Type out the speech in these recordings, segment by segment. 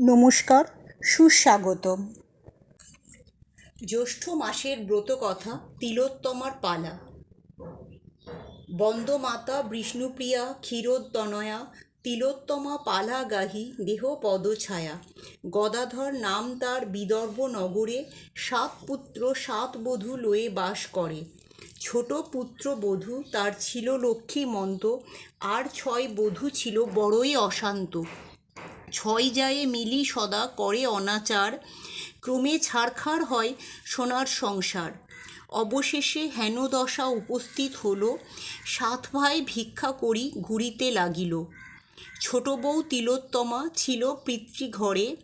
নমস্কার, সুস্বাগতম। জ্যৈষ্ঠ মাসের ব্রত কথা তিলোত্তমার পালা। বন্দমাতা, বিষ্ণুপ্রিয়া, ক্ষীরোদ্দনয়া, তিলোত্তমা পালা গাহি দেহ পদছায়া। গদাধর নাম তার বিদর্ভ নগরে, সাত পুত্র, সাত বধূ লয়ে বাস করে। ছোট পুত্র বধূ, তার ছিল লক্ষ্মী মন্ত আর ছয় বধূ ছিল বড়ই অশান্ত। ছয় যায়ে মিলি সদা করে অনাচার। ক্রমে ছাড়খাড় হয় সোনার সংসার। অবশেষে হেন দশা উপস্থিত হল। সাত ভাই ভিক্ষা করি ঘুরিতে লাগিল। ছোট বউ তিলোত্তমা ছিল পিতৃঘরে।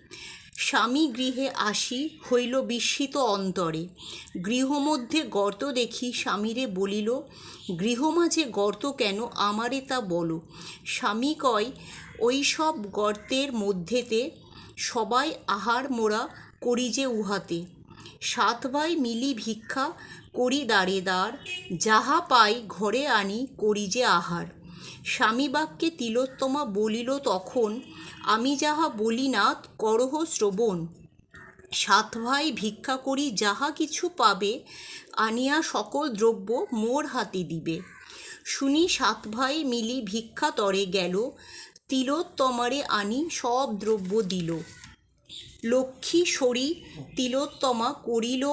স্বামী গৃহে আসি হইল বিস্মিত অন্তরে। গৃহমধ্যে গর্ত দেখি স্বামীরে বলিল গৃহমাঝে গর্ত কেন আমারে তা বলো? স্বামী কয়, ওই সব গর্তের মধ্যেতে সবাই আহার মোরা করি যে উহাতে। সাত ভাই মিলি ভিক্ষা করি দাঁড়ে দাঁড় যাহা পাই ঘরে আনি করি যে আহার। স্বামী বাক্যে তিলোত্তমা বলিল তখন, আমি যাহা বলি না, করহ শ্রবণ। সাত ভাই ভিক্ষা করি, যাহা কিছু পাবে, আনিয়া সকল দ্রব্য মোর হাতে দিবে। শুনি সাত ভাই মিলি ভিক্ষা তরে গেল, তিলোত্তমারে আনি সব দ্রব্য দিল। লক্ষ্মী সরি তিলোত্তমা করিল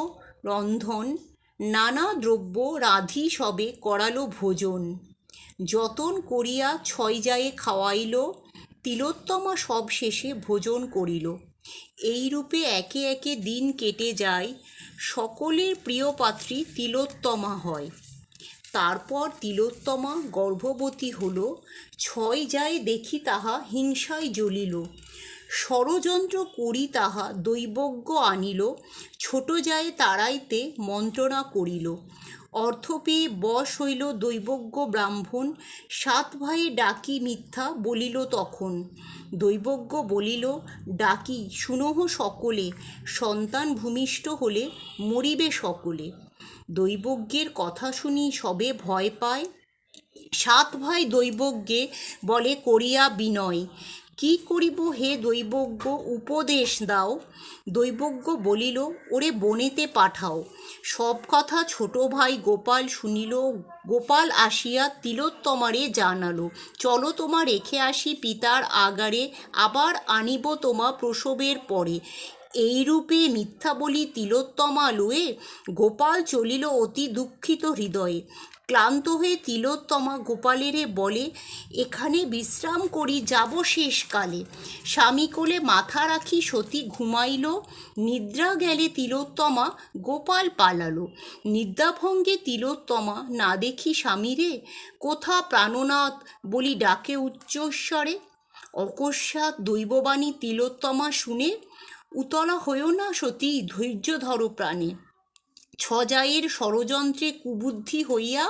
রন্ধন, নানা দ্রব্য রাধি সবে করালো ভোজন। যতন করিয়া ছয় জায়ে খাওয়াইল, তিলোত্তমা সব শেষে ভোজন করিল। এইরূপে একে একে দিন কেটে যায়, সকলের প্রিয় পাত্রী তিলোত্তমা হয়। তারপর তিলোত্তমা গর্ভবতী হল, ছয় যায় দেখি তাহা হিংসায় জ্বলিল। ষড়যন্ত্র করি তাহা দৈবজ্ঞ আনিল, ছোট যায় তাড়াইতে মন্ত্রণা করিল। অর্থ পেয়ে বশ হইল দৈবজ্ঞ ব্রাহ্মণ, সাত ভাই ডাকি মিথ্যা বলিল তখন। দৈবজ্ঞ বলিল, ডাকি, শুনহ সকলে, সন্তান ভূমিষ্ঠ হলে মরিবে সকলে। দৈবজ্ঞের কথা শুনি সবে ভয় পায়। সাত ভাই দৈবজ্ঞে বলে করিয়া বিনয় কি করিব হে দৈবজ্ঞ উপদেশ দাও। দৈবজ্ঞ বলিল, ওরে বনেতে পাঠাও। সব কথা ছোট ভাই গোপাল শুনিল। গোপাল আসিয়া তিলোত্তমারে জানালো, চলো তোমা রেখে আসি পিতার আগারে, আবার আনিব তোমা প্রসবের পরে। এইরূপে মিথ্যা বলি তিলোত্তমা লয়ে গোপাল চলিল অতি দুঃখিত হৃদয়ে। ক্লান্ত হয়ে তিলোত্তমা গোপালেরে বলে, এখানে বিশ্রাম করি, যাব শেষকালে। স্বামী কোলে মাথা রাখি সতী ঘুমাইল। নিদ্রা গেলে তিলোত্তমা গোপাল পালালো। নিদ্রাভঙ্গে তিলোত্তমা, না দেখি স্বামীরে? কোথা প্রাণনাথ বলি ডাকে উচ্চস্বরে? অকস্মাৎ দৈববাণী তিলোত্তমা শুনে, উতলা হয়েও না সতী, ধৈর্য ধরো প্রাণে। ছজায়ের ষড়যন্ত্রে কুবুদ্ধি হইয়া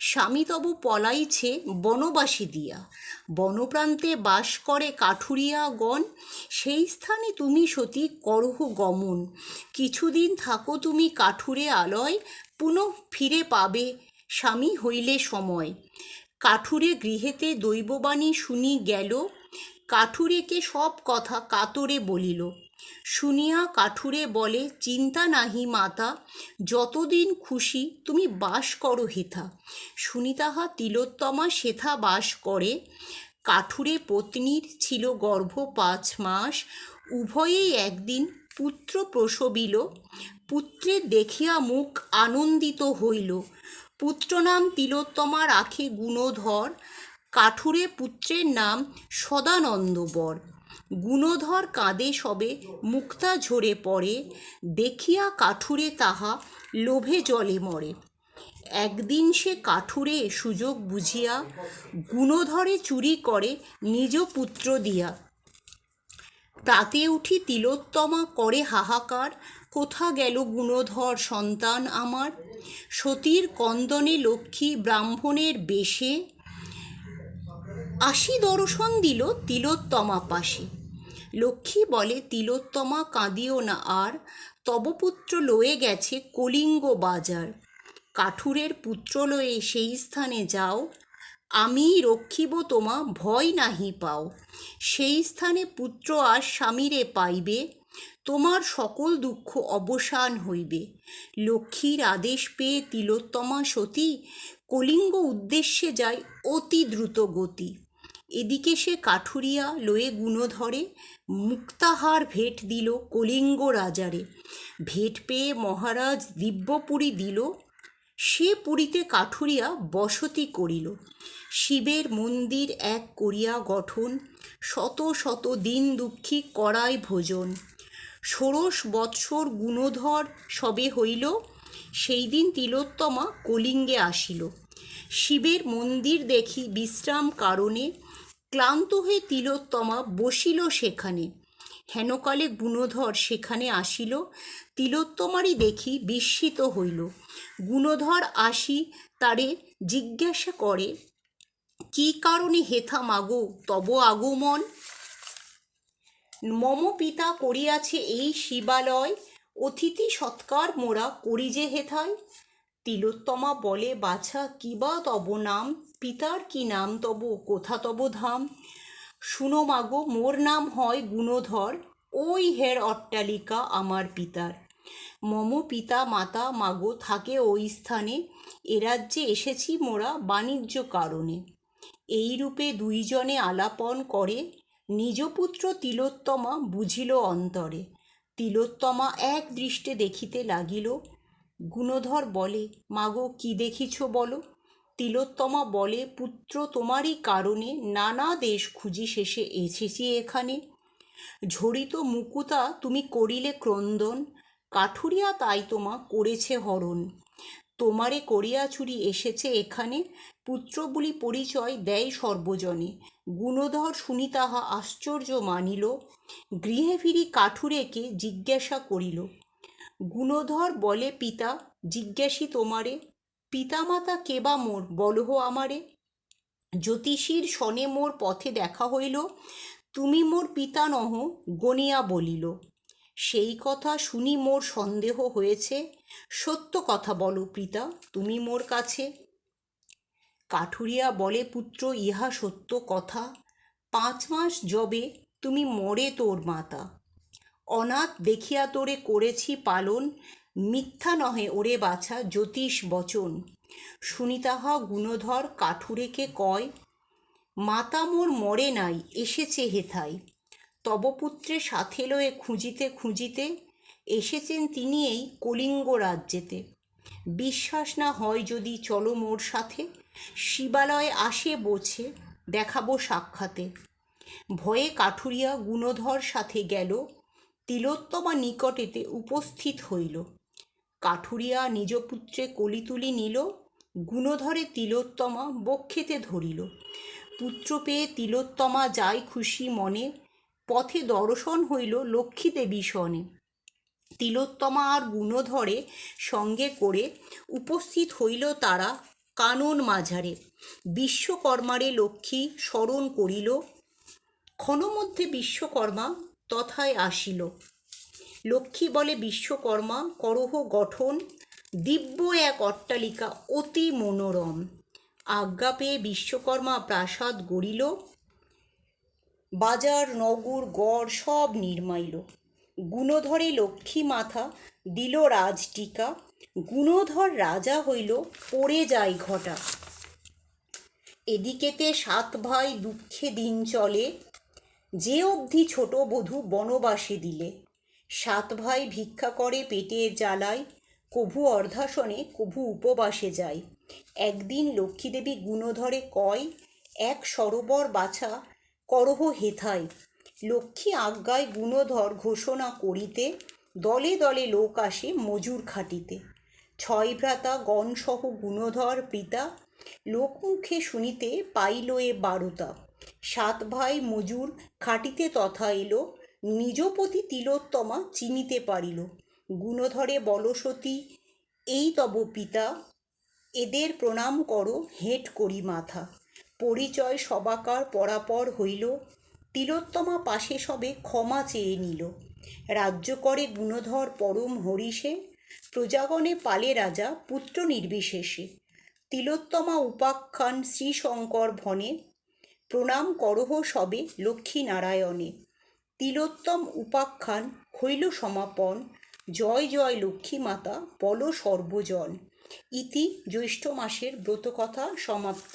স্বামী তব পলাইছে বনবাসী দিয়া। বনপ্রান্তে বাস করে কাঠুরিয়া গণ সেই স্থানে তুমি সতী করহ গমন। কিছুদিন থাকো তুমি কাঠুরে আলয়, পুনঃ ফিরে পাবে স্বামী হইলে সময়। কাঠুরে গৃহেতে দৈববাণী শুনি গেল, কাঠুরেকে সব কথা কাতরে বলিল শুনিয়া কাঠুরে বলে, চিন্তা নাহি মাতা, যতদিন খুশি তুমি বাস করো হেথা। শুনি তাহা তিলোত্তমা সেথা বাস করে। কাঠুরে পত্নীর ছিল গর্ভ পাঁচ মাস। উভয়েই একদিন পুত্র প্রসবিল। পুত্রের দেখিয়া মুখ আনন্দিত হইল। পুত্র নাম তিলোত্তমা, রাখে গুণধর। কাঠুরে পুত্রের নাম সদানন্দবর। গুণধর কাঁদে সবে, মুক্তা ঝরে পড়ে, দেখিয়া কাঠুরে তাহা লোভে জলে মরে। একদিন সে কাঠুরে সুযোগ বুঝিয়া গুণধরে চুরি করে নিজ পুত্র দিয়া। প্রাতে উঠি তিলোত্তমা, করে হাহাকার, কোথা গেল গুণধর সন্তান আমার? সতীর কন্দনে লক্ষ্মী ব্রাহ্মণের বেশে আসি দর্শন দিল তিলোত্তমা পাশে। লক্ষ্মী বলে, তিলোত্তমা, কাঁদিও না আর তব পুত্র লয়ে গেছে কলিঙ্গ বাজার। কাঠুরের পুত্র লয়ে সেই স্থানে যাও আমি রক্ষিব তোমা, ভয় নাহি পাও। সেই স্থানে পুত্র আর স্বামীরে পাইবে, তোমার সকল দুঃখ অবসান হইবে। লক্ষ্মীর আদেশ পেয়ে তিলোত্তমা সতী, কলিঙ্গ উদ্দেশ্যে যায় অতি দ্রুত গতি। এদিকে সে কাঠুরিয়া লয়ে গুণধরে মুক্তাহার ভেট দিল কলিঙ্গ রাজারে। ভেট পেয়ে মহারাজ দিব্যপুরী দিল। সে পুরীতে কাঠুরিয়া বসতি করিল। শিবের মন্দির এক করিয়া গঠন, শত শত দিন দুঃখী করায় ভোজন। ষোড়শ বৎসর গুণধর সবে হইল, সেই দিন তিলোত্তমা কলিঙ্গে আসিল। শিবের মন্দির দেখি বিশ্রাম কারণে ক্লান্ত হয়ে তিলোত্তমা বসিল সেখানে। হেনকালে গুণধর সেখানে আসিল, তিলোত্তমারই দেখি বিস্মিত হইল। গুণধর আসি তারে জিজ্ঞাসা করে, কি কারণে হেথা মাগো? তব আগমন? মম পিতা করিয়াছে এই শিবালয়, অতিথি সৎকার মোরা করি যে হেথায়? তিলোত্তমা বলে, বাছা কিবা তব নাম? পিতার কি নাম তব, কোথা তব ধাম? শুনো মাগো, মোর নাম হয় গুণধর, ওই হের অট্টালিকা আমার পিতার। মম পিতা মাতা মাগো থাকে ওই স্থানে, এ রাজ্যে এসেছি মোরা বাণিজ্য কারণে। এই রূপে দুইজনে আলাপন করে, নিজ পুত্র তিলোত্তমা বুঝিল অন্তরে। তিলোত্তমা এক দৃষ্টে দেখিতে লাগিল, গুণধর বলে, মাগো কি দেখিছ বলো? তিলোত্তমা বলে, পুত্র, তোমারই কারণে নানা দেশ খুঁজি শেষে এসেছি এখানে। ঝরিত মুকুতা তুমি করিলে ক্রন্দন, কাঠুরিয়া তাই তোমা করেছে হরণ। তোমারে করিয়া চুরি এসেছে এখানে। পুত্র বলি পরিচয় দেয় সর্বজনে। গুণধর শুনি তাহা আশ্চর্য মানিল। গৃহে ফিরি কাঠুরেকে জিজ্ঞাসা করিল, গুণধর বলে পিতা, জিজ্ঞাসী তোমারে পিতামাতা কেবা মোর? বলহ আমারে। জ্যোতিষীর শনে মোর পথে দেখা হইল, তুমি মোর পিতা নহ গনিয়া বলিল। সেই কথা শুনি মোর সন্দেহ হয়েছে। সত্য কথা বলো পিতা, তুমি মোর কাছে। কাঠুরিয়া বলে, পুত্র, ইহা সত্য কথা। পাঁচ মাস যবে তুমি মরে তোর মাতা। অনাথ দেখিয়া তোরে করেছি পালন মিথ্যা নহে ওরে বাছা জ্যোতিষ বচন। শুনি তাহা গুণধর কাঠুরেকে কয়? মাতা মোর মরে নাই, এসেছে হেথায়। তব পুত্রে সাথে লয়ে খুঁজিতে খুঁজিতে, এসেছেন তিনি এই কলিঙ্গ রাজ্যেতে। বিশ্বাস না হয় যদি চলো মোর সাথে, শিবালয়ে আসে বোছে দেখাবো সাক্ষাতে। ভয়ে কাঠুরিয়া গুণধর সাথে গেল, তিলোত্তমা নিকটেতে উপস্থিত হইল। কাঠুরিয়া নিজ পুত্রে কলি তুলি নিল, গুণধরে তিলোত্তমা বক্ষেতে ধরিল। পুত্র পেয়ে তিলোত্তমা যায় খুশি মনে, পথে দর্শন হইল লক্ষ্মী দেবী সনে তিলোত্তমা আর গুণধরে সঙ্গে করে উপস্থিত হইল তারা কানন মাঝারে। বিশ্বকর্মারে লক্ষ্মী স্মরণ করিল। ক্ষণমধ্যে বিশ্বকর্মা তথায় আসিল। লক্ষ্মী বলে বিশ্বকর্মা, করহ গঠন, দিব্য এক অট্টালিকা অতি মনোরম। আজ্ঞা পেয়ে বিশ্বকর্মা প্রাসাদ গড়িল। বাজার, নগর, গড় সব নির্মাইল। গুণধরে লক্ষ্মী মাথা দিল রাজটিকা গুণধর রাজা হইল, পড়ে যায় ঘটা। এদিকেতে সাত ভাই দুঃখে দিন চলে। যে অবধি ছোট বধূ বনবাসে দিলে। সাত ভাই ভিক্ষা করে পেটের জ্বালায়, কভু অর্ধাসনে কভু উপবাসে যায়। একদিন লক্ষ্মীদেবী গুণধরে কয়, এক সরোবর বাছা, করহ হেথায়। লক্ষ্মী আজ্ঞায় গুণধর ঘোষণা করিতে, দলে দলে লোক আসে মজুর খাটিতে। ছয় ভ্রাতা গণসহ গুণধর পিতা, লোকমুখে শুনিতে পাইল এ বারোতা। সাত ভাই মজুর খাটিতে তথা এলো নিজপতি তিলোত্তমা চিনিতে পারিল। গুণধরে বলসতী এই তব পিতা, এদের প্রণাম করো হেঁট করি মাথা। পরিচয় সবাকার পরাপর হইল, তিলোত্তমা পাশে সবে ক্ষমা চেয়ে নিল। রাজ্য করে গুণধর পরম হরিষে, প্রজাগণে পালে রাজা পুত্র নির্বিশেষে। তিলোত্তমা উপাখ্যান শ্রীশঙ্কর ভনে, প্রণাম করহ সবে লক্ষ্মী নারায়ণে। তিলোত্তম উপাখ্যান হইল সমাপন। জয় জয় লক্ষ্মী মাতা, বল সর্বজন। ইতি জ্যৈষ্ঠ মাসের ব্রতকথা সমাপ্ত।